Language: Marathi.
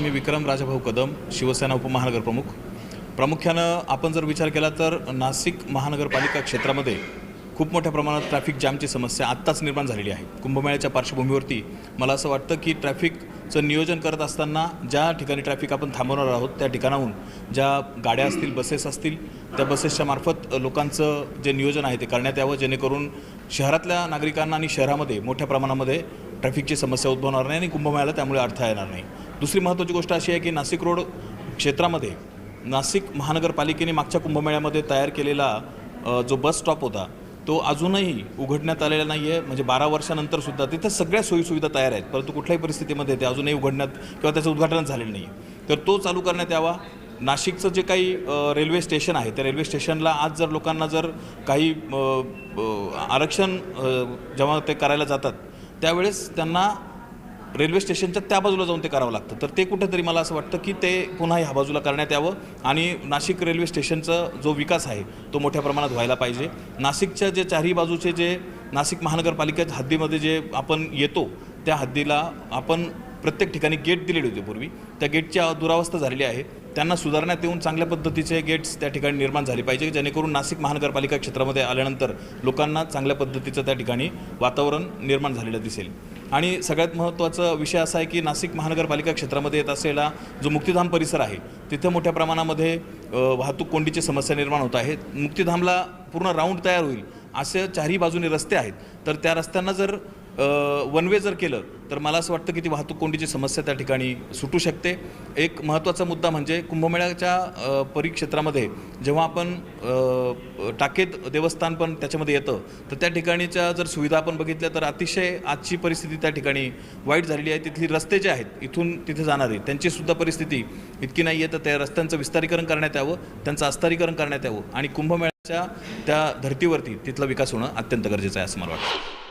मी विक्रम राजाभाऊ कदम शिवसेना उपमहानगर प्रमुख. प्रामुख्यानं आपण जर विचार केला तर नाशिक महानगरपालिका क्षेत्रामध्ये खूप मोठ्या प्रमाणात ट्रॅफिक जॅमची समस्या आत्ताच निर्माण झालेली आहे. कुंभमेळ्याच्या पार्श्वभूमीवरती मला असं वाटतं की ट्रॅफिकचं नियोजन करत असताना ज्या ठिकाणी ट्रॅफिक आपण थांबवणार आहोत त्या ठिकाणाहून ज्या गाड्या असतील बसेस असतील त्या बसेसच्या मार्फत लोकांचं जे नियोजन आहे ते करण्यात यावं जेणेकरून शहरातल्या नागरिकांना आणि शहरामध्ये मोठ्या प्रमाणामध्ये ट्रॅफिकची समस्या उद्भवणार नाही आणि कुंभमेळ्याला त्यामुळे अडथळा येणार नाही. दुसरी महत्त्वाची गोष्ट अशी आहे की नाशिक रोड क्षेत्रामध्ये नाशिक महानगरपालिकेने मागच्या कुंभमेळ्यामध्ये तयार केलेला जो बस स्टॉप होता तो अजूनही उघडण्यात आलेला नाही आहे म्हणजे बारा वर्षानंतर सुद्धा तिथं सगळ्या सोयीसुविधा तयार आहेत. परंतु कुठल्याही परिस्थितीमध्ये ते अजूनही उघडण्यात किंवा त्याचं उद्घाटन झालेलं नाही आहे तर तो चालू करण्यात यावा. नाशिकचं जे काही रेल्वे स्टेशन आहे त्या रेल्वे स्टेशनला आज जर लोकांना जर काही आरक्षण जेव्हा ते करायला जातात त्यावेळेस त्यांना रेल्वे स्टेशनच्या त्या बाजूला जाऊन ते करावं लागतं. तर ते कुठेतरी मला असं वाटतं की ते पुन्हा ह्या बाजूला करण्यात यावं आणि नाशिक रेल्वे स्टेशनचा जो विकास आहे तो मोठ्या प्रमाणात व्हायला पाहिजे. नाशिकच्या जे चारही बाजूचे जे नाशिक महानगरपालिकेच्या हद्दीमध्ये जे आपण येतो त्या हद्दीला आपण प्रत्येक ठिकाणी गेट दिलेले होते पूर्वी. त्या गेटच्या दुरावस्था झालेली आहे. त्यांना सुधारण्यात येऊन चांगल्या पद्धतीचे गेट्स त्या ठिकाणी निर्माण झाले पाहिजे जेणेकरून नाशिक महानगरपालिका क्षेत्रामध्ये आल्यानंतर लोकांना चांगल्या पद्धतीचं त्या ठिकाणी वातावरण निर्माण झालेलं दिसेल. आणि सगळ्यात महत्त्वाचा विषय असा आहे की नाशिक महानगरपालिका क्षेत्रामध्ये येत असलेला जो मुक्तिधाम परिसर आहे तिथं मोठ्या प्रमाणामध्ये वाहतूक कोंडीची समस्या निर्माण होत आहे. मुक्तिधामला पूर्ण राऊंड तयार होईल असे चारही बाजूने रस्ते आहेत. तर त्या रस्त्यांना जर वन वे जर केलं तर मला असं वाटतं की ती वाहतूक कोंडीची समस्या त्या ठिकाणी सुटू शकते. एक महत्त्वाचा मुद्दा म्हणजे कुंभमेळ्याच्या परिक्षेत्रामध्ये जेव्हा आपण टाकेत देवस्थान पण त्याच्यामध्ये येतं तर त्या ठिकाणीच्या जर सुविधा आपण बघितल्या तर अतिशय आजची परिस्थिती त्या ठिकाणी वाईट झालेली आहे. तिथली रस्ते जे आहेत इथून तिथे जाणारे त्यांचीसुद्धा परिस्थिती इतकी नाही आहे तर त्या रस्त्यांचं विस्तारीकरण करण्यात यावं त्यांचं अस्तारीकरण करण्यात यावं आणि कुंभमेळ्याच्या त्या धर्तीवरती तिथला विकास होणं अत्यंत गरजेचं आहे असं मला वाटतं.